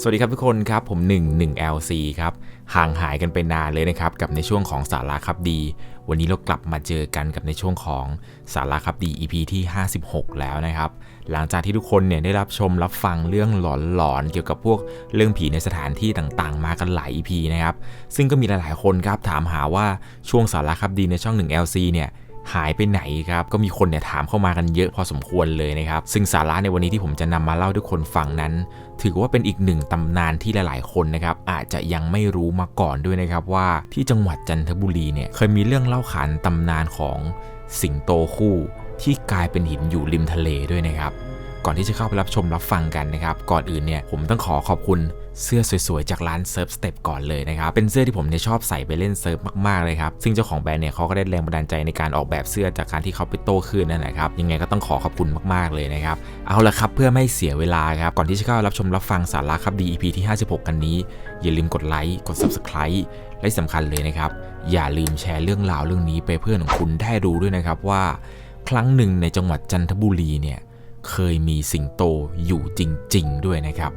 สวัสดีครับทุกคนครับผม 1 1 LC ครับห่างหายกันไปนานเลยนะครับกับในช่วงของสาระครับดี วันนี้เรากลับมาเจอกันกับในช่วงของสาระครับดี EP ที่ 56 แล้วนะครับ หลังจากที่ทุกคนเนี่ยได้รับชมรับฟังเรื่องหลอนๆเกี่ยวกับพวกเรื่องผีในสถานที่ต่างๆ มากันหลาย EP นะครับซึ่งก็มีหลายๆคนครับถามหาว่าช่วงสาระครับดีในช่อง 1 LC เนี่ย หายไปไหนครับก็มีคนเนี่ยถามเข้ามากันเยอะพอสมควรเลยนะครับ ซึ่งสาระในวันนี้ที่ผมจะนำมาเล่าทุกคนฟังนั้น ถือว่าเป็นอีกหนึ่งตำนานที่หลาย ๆ คนนะครับอาจจะยังไม่รู้มาก่อนด้วยนะครับว่าที่จังหวัดจันทบุรีเนี่ยเคยมีเรื่องเล่าขานตำนานของสิงโตคู่ที่กลายเป็นหินอยู่ริมทะเลด้วยนะครับ ก่อนที่จะเข้าไปรับชมรับฟังกันนะครับ ก่อนอื่นเนี่ยผมต้องขอขอบคุณเสื้อสวยๆ จากร้านเซิร์ฟสเต็ปก่อนเลยนะครับ เป็นเสื้อที่ผมเนี่ยชอบใส่ไปเล่นเซิร์ฟมากๆเลยครับ ซึ่งเจ้าของแบรนด์เนี่ยเขาก็ได้แรงบันดาลใจในการออกแบบเสื้อจากการที่เขาไปโต้คลื่นนั่นแหละครับ ยังไงก็ต้องขอขอบคุณมากๆเลยนะครับ เอาละครับเพื่อไม่เสียเวลาครับ ก่อนที่จะเข้ารับชมรับฟังสาระครับดี EP ที่ 56 กันนี้ อย่าลืมกดไลค์กด Subscribe และที่สำคัญเลยนะครับ อย่าลืมแชร์เรื่องราวเรื่องนี้ไปเพื่อนของคุณได้รู้ด้วยนะครับว่า ครั้งหนึ่งในจังหวัดจันทบุรีเนี่ย เคยมีสิงโตอยู่จริง ๆ ด้วยนะครับ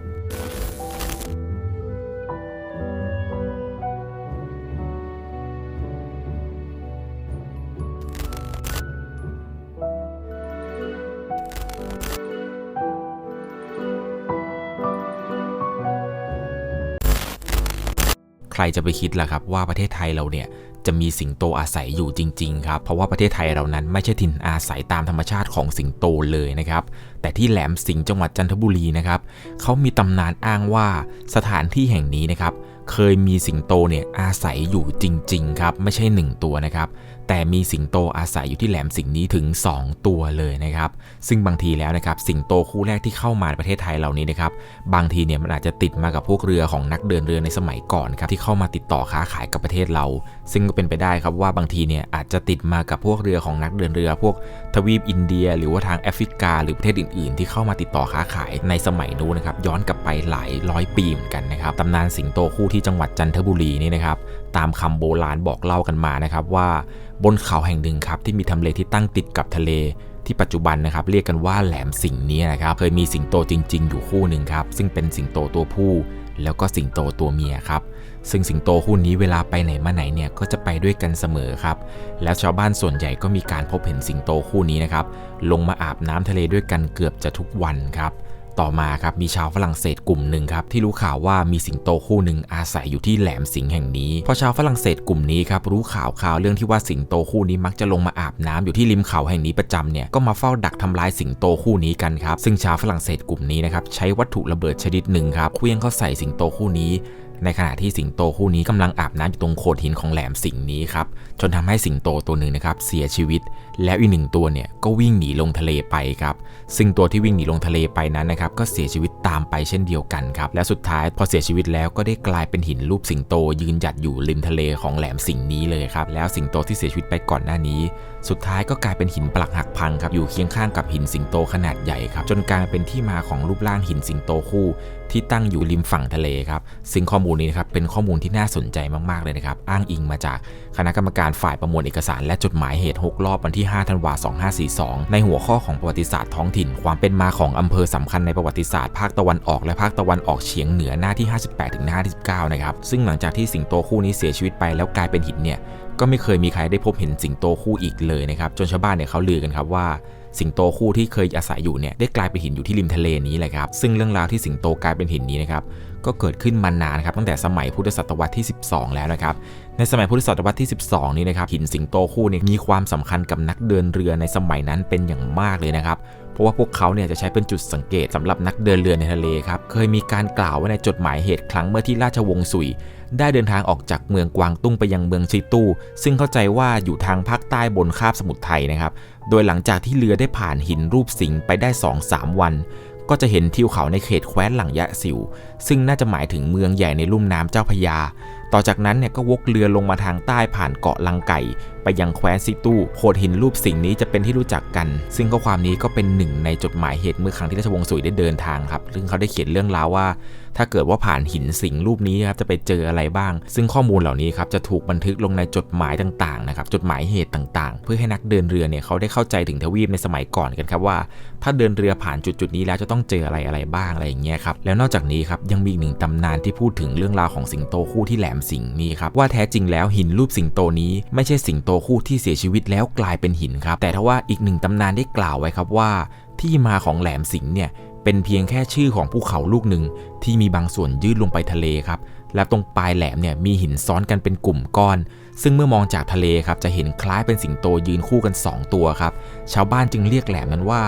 ใครจะไปคิดล่ะครับว่าประเทศไทยเราเนี่ย จะมีสิงโตอาศัยอยู่จริงๆครับเพราะว่าประเทศไทยเรานั้นไม่ใช่ถิ่นอาศัยตามธรรมชาติของสิงโตเลยนะครับ แต่ที่แหลมสิงห์จังหวัดจันทบุรีนะครับเขามีตำนานอ้างว่าสถานที่แห่งนี้นะครับ เคยมีสิงโตเนี่ยอาศัยอยู่จริง ๆ ครับ ไม่ใช่ 1 ตัวนะครับ แต่มีสิงโตอาศัยอยู่ที่แหลมสิงนี้ถึง 2 ตัวเลยนะครับ ซึ่งบางทีแล้วนะครับสิงโตคู่แรกที่เข้ามาในประเทศไทยเหล่านี้นะครับบางทีเนี่ยมันอาจจะติดมากับพวกเรือของนักเดินเรือในสมัยก่อนครับที่เข้ามาติดต่อค้าขายกับประเทศเรา ซึ่งก็เป็นไปได้ครับว่าบางทีเนี่ยอาจจะติดมากับพวกเรือของนักเดินเรือ พวกทวีปอินเดีย หรือว่าทางแอฟริกา หรือประเทศอื่น ๆ ที่เข้ามาติดต่อค้าขายในสมัยนู้นนะครับย้อนกลับไปหลายร้อยปีเหมือนกันนะครับตำนานสิงโตคู่ที่จังหวัดจันทบุรีนี่นะครับตามคำโบราณบอกเล่ากันมานะครับว่าบนเขาแห่งหนึ่งครับที่มีทำเลที่ตั้งติดกับทะเลที่ปัจจุบันนะครับเรียกกันว่าแหลมสิงนี้นะครับเคยมีสิงโตจริง ๆ อยู่คู่หนึ่งครับซึ่งเป็นสิงโตตัวผู้ แล้วก็สิงโตตัวเมียครับซึ่งสิงโตคู่นี้เวลาไปไหนมาไหนเนี่ยก็จะไปด้วยกันเสมอครับ แล้วชาวบ้านส่วนใหญ่ก็มีการพบเห็นสิงโตคู่นี้นะครับลงมาอาบน้ำทะเลด้วยกันเกือบจะทุกวันครับ ต่อมาครับมีชาวฝรั่งเศสกลุ่มหนึ่งครับที่รู้ข่าวว่ามีสิงโตคู่หนึ่งอาศัยอยู่ที่แหลมสิงห์แห่งนี้พอชาวฝรั่งเศสกลุ่มนี้ครับรู้ข่าวข่าวเรื่องที่ว่าสิงโตคู่นี้มักจะลงมาอาบน้ำอยู่ที่ริมเขาแห่งนี้ประจำเนี่ยก็มาเฝ้าดักทำลายสิงโตคู่นี้กันครับซึ่งชาวฝรั่งเศสกลุ่มนี้นะครับใช้วัตถุระเบิดชนิดหนึ่งครับเคลื่องเข้าใส่สิงโตคู่นี้ ในขณะที่สิงโตคู่นี้กำลังอาบน้ำอยู่ตรงโขดหินของแหลมสิงนี้ครับ จนทำให้สิงโตตัวหนึ่งนะครับเสียชีวิต แล้วอีกหนึ่งตัวเนี่ยก็วิ่งหนีลงทะเลไปครับ ซึ่งตัวที่วิ่งหนีลงทะเลไปนั้นนะครับก็เสียชีวิตตามไปเช่นเดียวกันครับ และสุดท้ายพอเสียชีวิตแล้วก็ได้กลายเป็นหินรูปสิงโตยืนหยัดอยู่ริมทะเลของแหลมสิงนี้เลยครับ แล้วสิงโตที่เสียชีวิตไปก่อนหน้านี้ สุดท้ายก็กลายเป็นหินปลักหักพังครับอยู่เคียงข้างกับหินสิงโตขนาดใหญ่ครับ จนกลายเป็นที่มาของรูปร่างหินสิงโตคู่ ที่ตั้งอยู่ริมฝั่งทะเลครับ ซึ่งข้อมูลนี้นะครับเป็นข้อมูลที่น่าสนใจมากๆเลยนะครับ อ้างอิงมาจากคณะกรรมการฝ่ายประมวลเอกสารและจดหมายเหตุ 6 รอบวันที่ 5 ธันวาคม 2542 ในหัวข้อของประวัติศาสตร์ท้องถิ่น ความเป็นมาของอำเภอสำคัญในประวัติศาสตร์ภาคตะวันออกและภาคตะวันออกเฉียงเหนือหน้าที่ 58ถึงหน้าที่19นะครับ ซึ่งหลังจากที่สิงโตคู่นี้เสียชีวิตไปแล้วกลายเป็นหินเนี่ย ก็ไม่เคยมีใครได้พบเห็นสิงโตคู่อีกเลยนะครับ จนชาวบ้านเนี่ยเขาลือกันครับว่า สิงโตคู่ที่เคยอาศัยอยู่เนี่ยได้กลายเป็นหินอยู่ที่ริมทะเลนี้แหละครับ ซึ่งเรื่องราวที่สิงโตกลายเป็นหินนี้นะครับก็เกิดขึ้นมานานครับตั้งแต่สมัยพุทธศตวรรษที่ 12 แล้วนะครับ ในสมัยพุทธศตวรรษที่ 12 นี้นะครับหินสิงโตคู่เนี่ยมีความสำคัญกับนักเดินเรือในสมัยนั้นเป็นอย่างมากเลยนะครับเพราะว่าพวกเขาเนี่ยจะใช้เป็นจุดสังเกตสำหรับนักเดินเรือในทะเลครับ เคยมีการกล่าวไว้ในจดหมายเหตุครั้งเมื่อที่ราชวงศ์สุย ได้เดินทางออกจากเมืองกวางตุ้งไปยังเมืองชิตู้ ซึ่งเข้าใจว่าอยู่ทางภาคใต้บนคาบสมุทรไทยนะครับ โดยหลังจากที่เรือได้ผ่านหินรูปสิงไปได้ 2-3 วัน ก็จะเห็นทิวเขาในเขตแคว้นหลังยะสิว ซึ่งน่าจะหมายถึงเมืองใหญ่ในลุ่มน้ำเจ้าพยา ต่อจากนั้นเนี่ยก็วกเรือลงมาทางใต้ผ่านเกาะลังไก่ ยังแคว้นซิตู้โขดหินรูปสิ่งนี้จะเป็นที่รู้จักกัน ซึ่งข้อความนี้ก็เป็นหนึ่งในจดหมายเหตุเมื่อครั้งที่ราชวงศ์สุยได้เดินทางครับซึ่งเขาได้เขียนเรื่องราวว่า ถ้าเกิดว่าผ่านหินสิงรูปนี้ครับจะไปเจออะไรบ้าง ซึ่งข้อมูลเหล่านี้ครับจะถูกบันทึกลงในจดหมายต่างๆนะครับจดหมายเหตุต่างๆ เพื่อให้นักเดินเรือเนี่ยเขาได้เข้าใจถึงทวีปในสมัยก่อนกันครับว่า ถ้าเดินเรือผ่านจุดๆนี้แล้วจะต้องเจออะไรอะไรบ้างอะไรอย่างเงี้ยครับแล้วนอกจากนี้ครับยังมีอีกหนึ่งตำนานที่พูดถึงเรื่องราวของสิงโตคู่ที่แหลมสิงนี่ครับว่าแท้จริงแล้วหินรูปสิงโตนี้ไม่ใช่สิงโตคู่ที่เสียชีวิตแล้วกลายเป็นหินครับ แต่ถ้าว่าอีกหนึ่งตำนานได้กล่าวไว้ครับว่า ที่มาของแหลมสิงห์เนี่ยเป็นเพียงแค่ชื่อของภูเขาลูกหนึ่งที่มีบางส่วนยืดลงไปทะเลครับ และตรงปลายแหลมเนี่ยมีหินซ้อนกันเป็นกลุ่มก้อน ซึ่งเมื่อมองจากทะเลครับจะเห็นคล้ายเป็นสิงโตยืนคู่กัน 2 ตัวครับ ชาวบ้านจึงเรียกแหลมนั้นว่า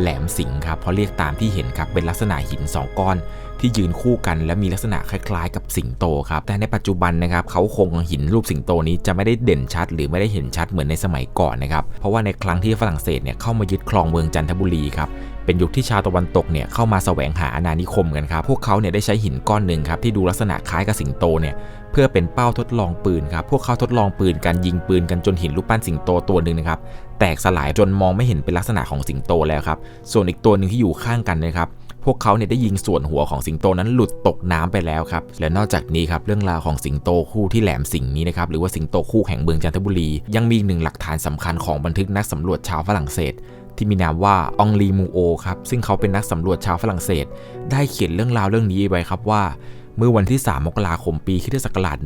แหลมสิงครับเพราะเรียกตามที่เห็นครับเป็นลักษณะหิน 2 ก้อน ที่ยืนคู่กัน และมีลักษณะคล้าย ๆ กับสิงโตครับ แต่ในปัจจุบันนะครับเขาคงหินรูปสิงโตนี้จะไม่ได้เด่นชัด หรือไม่ได้เห็นชัดเหมือนในสมัยก่อนนะครับเพราะว่าในครั้งที่ฝรั่งเศสเนี่ยเข้ามายึดครองเมืองจันทบุรีครับเป็นยุคที่ชาวตะวันตกเนี่ยเข้ามาแสวงหาอาณานิคมกันครับพวกเขาเนี่ยได้ใช้หินก้อนหนึ่งครับที่ดูลักษณะคล้ายกับสิงโตเนี่ยเพื่อเป็นเป้าทดลองปืนครับพวกเขาทดลองปืนกันยิงปืนกันจนหินรูปปั้นสิงโตตัวหนึ่งนะครับแตกสลายจนมองไม่เห็นเป็นลักษณะของสิงโตแล้วครับส่วนอีกตัวหนึ่งที่อยู่ข้างกันนะครับ พวกเขาเนี่ยได้ยิงส่วนหัวของสิงโตนั้นหลุดตกน้ำไปแล้วครับ และนอกจากนี้ครับเรื่องราวของสิงโตคู่ที่แหลมสิงนี้นะครับหรือว่าสิงโตคู่แห่งเมืองจันทบุรี ยังมีหนึ่งหลักฐานสำคัญของบันทึกนักสำรวจชาวฝรั่งเศสที่มีนามว่าองลีมูโอครับซึ่งเขาเป็นนักสำรวจชาวฝรั่งเศส ได้เขียนเรื่องราวเรื่องนี้ไว้ครับว่า เมื่อวันที่ 3 มกราคมปีคิศักราช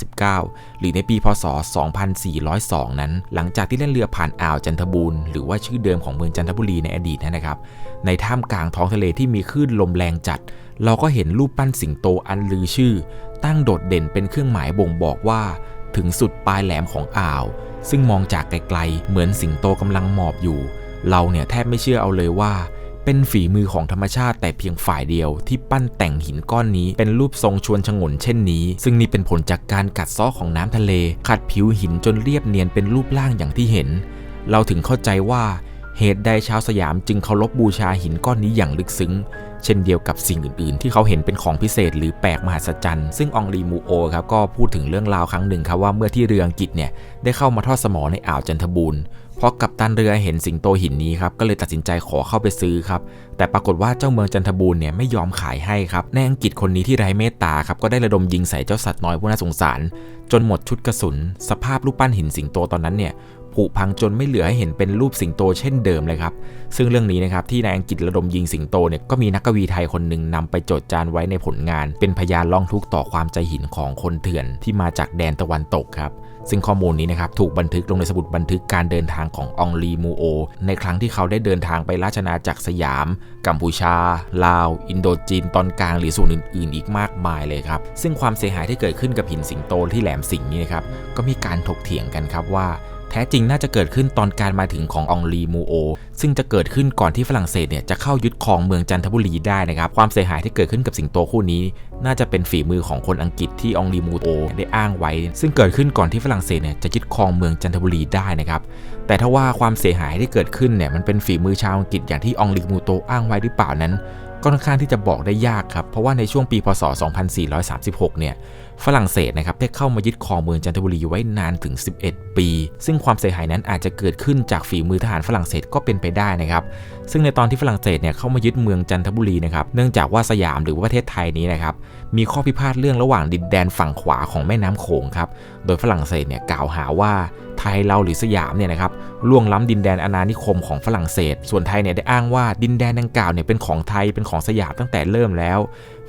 1859 หรือในปีพศ 2402 นั้น หลังจากที่เล่นเรือผ่านอ่าวจันทบูรณ์หรือว่าชื่อเดิมของเมืองจันทบุรีในอดีตนะครับ ในท่ามกลางท้องทะเลที่มีคลื่นลมแรงจัด เราก็เห็นรูปปั้นสิงโตอันลือชื่อ ตั้งโดดเด่นเป็นเครื่องหมายบ่งบอกว่า ถึงสุดปลายแหลมของอ่าว ซึ่งมองจากไกลๆ เหมือนสิงโตกำลังหมอบอยู่ เราเนี่ยแทบไม่เชื่อเอาเลยว่า เป็นฝีมือของธรรมชาติแต่เพียงฝ่ายเดียวที่ปั้นแต่งหินก้อนนี้เป็นรูปทรงชวนชงนเช่นนี้ ซึ่งนี่เป็นผลจากการกัดซ้อของน้ำทะเล ขัดผิวหินจนเรียบเนียนเป็นรูปร่างอย่างที่เห็น เราถึงเข้าใจว่าเหตุใดชาวสยามจึงเคารพบูชาหินก้อนนี้อย่างลึกซึ้ง เช่นเดียวกับสิ่งอื่นๆ ที่เขาเห็นเป็นของพิเศษหรือแปลกมหัศจรรย์ ซึ่งองรีมูโอครับก็พูดถึงเรื่องราวครั้งหนึ่งครับว่าเมื่อที่เรืออังกฤษเนี่ยได้เข้ามาทอดสมอในอ่าวจันทบูรณ์ พราะกัปตันเรือเห็นสิงโตหินนี้ครับก็เลยตัดสินใจขอเข้าไปซื้อครับแต่ปรากฏว่าเจ้าเมืองจันทบูรณ์เนี่ยไม่ยอมขายให้ครับในอังกฤษคนนี้ที่ไร้เมตตาครับก็ได้ระดมยิงใส่เจ้าสัตว์น้อยผู้น่าสงสาร จนหมดชุดกระสุน สภาพรูปปั้นหินสิงโตตอนนั้นเนี่ยผุพังจนไม่เหลือให้เห็นเป็นรูปสิงโตเช่นเดิมเลยครับ ซึ่งเรื่องนี้นะครับที่นายอังกฤษระดมยิงสิงโตเนี่ยก็มีนักกวีไทยคนหนึ่งนำไปจดจานไว้ในผลงาน เป็นพยานล่องทุกต่อความใจหินของคนเถื่อนที่มาจากแดนตะวันตกครับ ซึ่งข้อมูลนี้นะครับถูกบันทึกลงในสมุดบันทึกการเดินทางขององลีมูโอ ในครั้งที่เขาได้เดินทางไปราชนาจักรสยาม กัมพูชา ลาว อินโดจีน ตอนกลางหรือส่วนอื่น ๆ อีกมากมายเลยครับ ซึ่งความเสียหายที่เกิดขึ้นกับหินสิงโตที่แหลมสิงห์นี่นะครับก็มีการถกเถียงกันครับว่า ท้จริงน่าจะเกิดขึ้นตอนการมาถึงขององลีมูโอ ซึ่งจะเกิดขึ้นก่อนที่ฝรั่งเศสเนี่ยจะเข้ายึดครองเมืองจันทบุรีได้นะครับ ความเสียหายที่เกิดขึ้นกับสิงโตคู่นี้ น่าจะเป็นฝีมือของคนอังกฤษที่องลีมูโอได้อ้างไว้ ซึ่งเกิดขึ้นก่อนที่ฝรั่งเศสเนี่ยจะยึดครองเมืองจันทบุรีได้นะครับ แต่ถ้าว่าความเสียหายที่เกิดขึ้นเนี่ยมันเป็นฝีมือชาวอังกฤษอย่างที่องลีมูโตอ้างไว้หรือเปล่านั้นก็ค่อนข้างที่จะบอกได้ยากครับ เพราะว่าในช่วงปีพศ 2436 เนี่ย ฝรั่งเศสนะครับได้เข้ามายึดครองเมืองจันทบุรีไว้นานถึง 11 ปี ซึ่งความเสียหายนั้นอาจจะเกิดขึ้นจากฝีมือทหารฝรั่งเศสก็เป็นไปได้นะครับ ซึ่งในตอนที่ฝรั่งเศสเนี่ยเข้ามายึดเมืองจันทบุรีนะครับ เนื่องจากว่าสยามหรือว่าประเทศไทยนี้นะครับมีข้อพิพาทเรื่องระหว่างดินแดนฝั่งขวาของแม่น้ำโขงครับ โดยฝรั่งเศสเนี่ยกล่าวหาว่า ยเราหรือสยามเนี่ยนะครับล่วงล้ำดินแดนอาณานิคมของฝรั่งเศส ส่วนไทยเนี่ยได้อ้างว่าดินแดนดังกล่าวเนี่ยเป็นของไทยเป็นของสยามตั้งแต่เริ่มแล้ว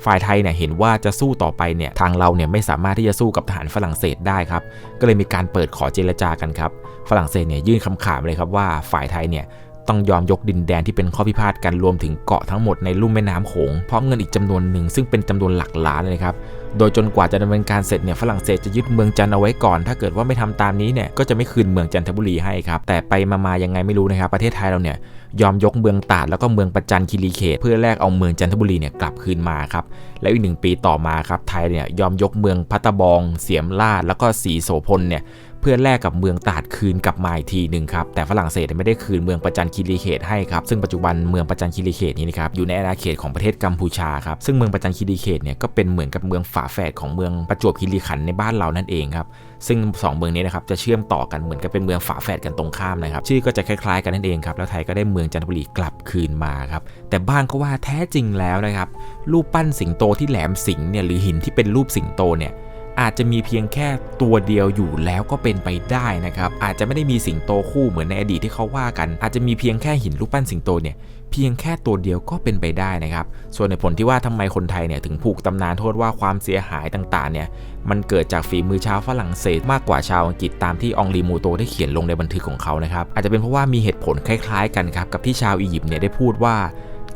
ฝ่ายไทยเนี่ยเห็นว่าจะสู้ต่อไปเนี่ยทางเราเนี่ยไม่สามารถที่จะสู้กับทหารฝรั่งเศสได้ครับก็เลยมีการเปิดขอเจรจากันครับฝรั่งเศสเนี่ยยื่นคำขาดเลยครับว่าฝ่ายไทยเนี่ย ต้องยอมยกดินแดนที่เป็นข้อพิพาทกันรวมถึงเกาะทั้งหมดในลุ่มแม่น้ำโขงพร้อมเงินอีกจำนวนหนึ่งซึ่งเป็นจำนวนหลักล้านเลยครับโดยจนกว่าจะดำเนินการเสร็จเนี่ยฝรั่งเศสจะยึดเมืองจันเอาไว้ก่อน ถ้าเกิดว่าไม่ทำตามนี้เนี่ยก็จะไม่คืนเมืองจันทบุรีให้ครับแต่ไปมาๆยังไงไม่รู้นะครับประเทศไทยเราเนี่ยยอมยกเมืองตาดแล้วก็เมืองประจันคีรีเขตเพื่อแลกเอาเมืองจันทบุรีเนี่ยกลับคืนมาครับแล้วอีกหนึ่งปีต่อมาครับไทยเนี่ยยอมยกเมืองพัตตบอง เสียมราชแล้วก็สีโสพลเนี่ย เพื่อแลกกับเมืองตาดคืนกลับมาอีกทีหนึ่งครับแต่ฝรั่งเศสไม่ได้คืนเมืองประจันคีรีเขตให้ครับซึ่งปัจจุบันเมืองประจันคีรีเขตนี้นะครับอยู่ในอาณาเขตของประเทศกัมพูชาครับซึ่งเมืองประจันคีรีเขตเนี่ยก็เป็นเหมือนกับเมืองฝาแฝดของเมืองประจวบคีรีขันในบ้านเรานั่นเองครับซึ่งสองเมืองนี้นะครับจะเชื่อมต่อกันเหมือนกับเป็นเมืองฝาแฝดกันตรงข้ามนะครับชื่อก็จะคล้ายๆกันนั่นเองครับแล้วไทยก็ได้เมืองจันทบุรีกลับคืนมาครับแต่บ้างก็ว่าแท้จริงแล้วนะครับรูปปั้นสิงโตที่แหลมสิงเนี่ยหรือหินที่เป็นรูปสิงโตเนี่ย อาจจะมีเพียงแค่ตัวเดียวอยู่แล้วก็เป็นไปได้นะครับอาจจะไม่ได้มีสิงโตคู่เหมือนในอดีตที่เขาว่ากัน อาจจะมีเพียงแค่หินรูปปั้นสิงโตเนี่ยเพียงแค่ตัวเดียวก็เป็นไปได้นะครับ ส่วนในผลที่ว่าทำไมคนไทยเนี่ยถึงผูกตำนานโทษว่าความเสียหายต่างๆเนี่ยมันเกิดจากฝีมือชาวฝรั่งเศสมากกว่าชาวอังกฤษตามที่องลีมูโตได้เขียนลงในบันทึกของเขานะครับอาจจะเป็นเพราะว่ามีเหตุผลคล้ายๆ กันครับกับที่ชาวอียิปต์เนี่ยได้พูดว่า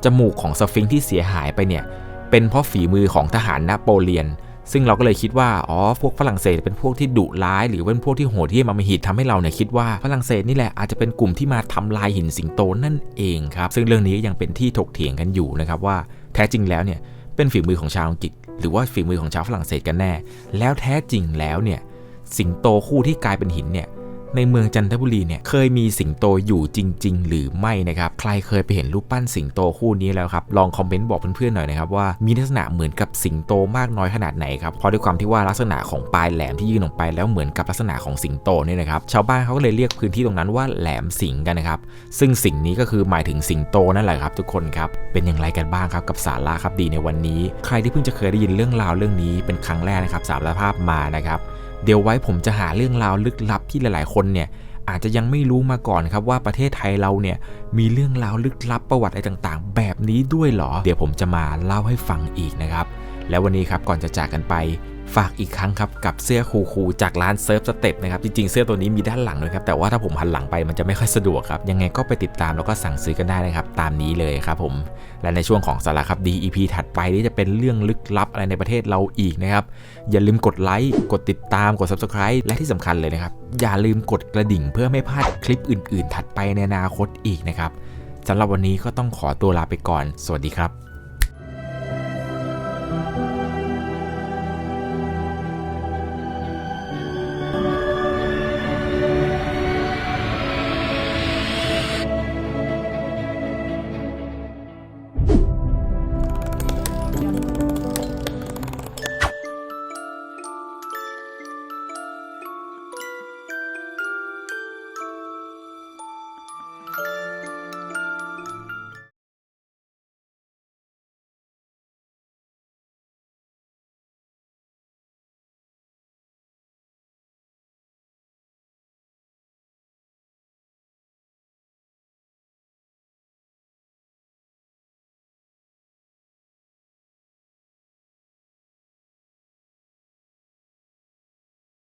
จมูกของสฟิงค์ที่เสียหายไปเนี่ยเป็นเพราะฝีมือของทหารนโปเลียน ซึ่งเราก็เลยคิดว่า อ๋อ พวกฝรั่งเศสเป็นพวกที่ดุร้าย หรือเป็นพวกที่โหดที่มามาหิตทำให้เราเนี่ยคิดว่าฝรั่งเศสนี่แหละอาจจะเป็นกลุ่มที่มาทำลายหินสิงโตนั่นเองครับ ซึ่งเรื่องนี้ยังเป็นที่ถกเถียงกันอยู่นะครับว่าแท้จริงแล้วเนี่ยเป็นฝีมือของชาวอังกฤษ หรือว่าฝีมือของชาวฝรั่งเศสกันแน่ แล้วแท้จริงแล้วเนี่ยสิงโตคู่ที่กลายเป็นหินเนี่ย ในเมืองจันทบุรีเนี่ยเคยมีสิงโตอยู่จริง ๆ หรือไม่นะครับ ใครเคยไปเห็นรูปปั้นสิงโตคู่นี้แล้วครับ ลองคอมเมนต์บอกเพื่อนๆหน่อยนะครับว่ามีลักษณะเหมือนกับสิงโตมากน้อยขนาดไหนครับเพราะด้วยความที่ว่าลักษณะของปลายแหลมที่ยื่นออกไปแล้วเหมือนกับลักษณะของสิงโตเนี่ยนะครับชาวบ้านเขาก็เลยเรียกพื้นที่ตรงนั้นว่าแหลมสิงกันนะครับซึ่งสิ่งนี้ก็คือหมายถึงสิงโตนั่นแหละครับทุกคนครับเป็นอย่างไรกันบ้างครับกับสาระครับดีในวันนี้ ใครที่เพิ่งจะเคยได้ยินเรื่องราวเรื่องนี้เป็นครั้งแรกนะครับสารภาพมานะครับ เดี๋ยวไว้ผมจะหาเรื่องราวลึกลับที่หลาย ๆ คนเนี่ยอาจจะยังไม่รู้มาก่อนครับว่าประเทศไทยเราเนี่ยมีเรื่องราวลึกลับประวัติอะไรต่างๆ แบบนี้ด้วยหรอ เดี๋ยวผมจะมาเล่าให้ฟังอีกนะครับ แล้ววันนี้ครับก่อนจะจากกันไป ฝากอีกครั้งครับกับเสื้อคูลๆจากร้านเซิร์ฟสเต็ปนะครับจริงๆเสื้อตัวนี้มีด้านหลังด้วยครับแต่ว่าถ้าผมหันหลังไปมันจะไม่ค่อยสะดวกครับยังไงก็ไปติดตามแล้วก็สั่งซื้อกันได้นะครับตามนี้เลยครับผมและในช่วงของสาระครับดี EP ถัดไปที่จะเป็นเรื่องลึกลับอะไรในประเทศเราอีกนะครับอย่าลืมกดไลค์กดติดตามกด Subscribe และที่สำคัญเลยนะครับอย่าลืมกดกระดิ่งเพื่อไม่พลาดคลิปอื่น ๆ ถัดไปในอนาคตอีกนะครับสำหรับวันนี้ก็ต้องขอตัวลาไปก่อน สวัสดีครับ